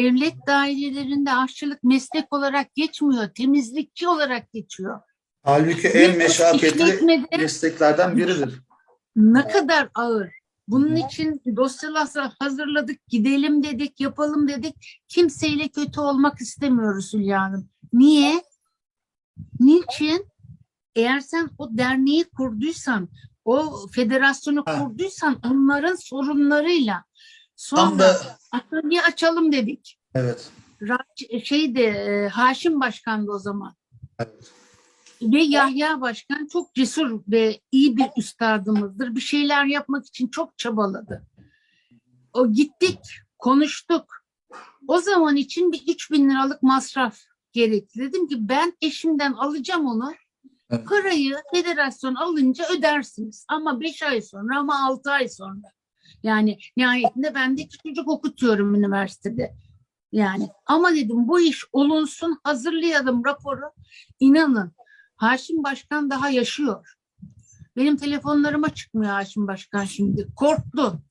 devlet dairelerinde aşçılık meslek olarak geçmiyor, temizlikçi olarak geçiyor. Halbuki en meşakkatli mesleklerden biridir. ne kadar ağır. Bunun için dosyalar hazırladık, gidelim dedik, yapalım dedik. Kimseyle kötü olmak istemiyoruz Hülya Hanım. Niye? Niçin? Eğer sen o derneği kurduysan, o federasyonu kurduysan onların sorunlarıyla Tam sonra da atölye açalım dedik. evet. Ra- şeyde e, Haşim Başkan'dı o zaman. evet. Ve Yahya Başkan çok cesur ve iyi bir üstadımızdır. Bir şeyler yapmak için çok çabaladı. O gittik, konuştuk. O zaman için bir 3000 liralık masraf gerekli. Dedim ki ben eşimden alacağım onu. Evet. Parayı federasyon alınca ödersiniz. Ama 5 ay sonra ama 6 ay sonra. Yani nihayetinde ben de iki çocuk okutuyorum üniversitede. Yani ama dedim bu iş olunsun hazırlayalım raporu. İnanın Haşim Başkan daha yaşıyor. Benim telefonlarıma çıkmıyor Haşim Başkan şimdi. Korktu.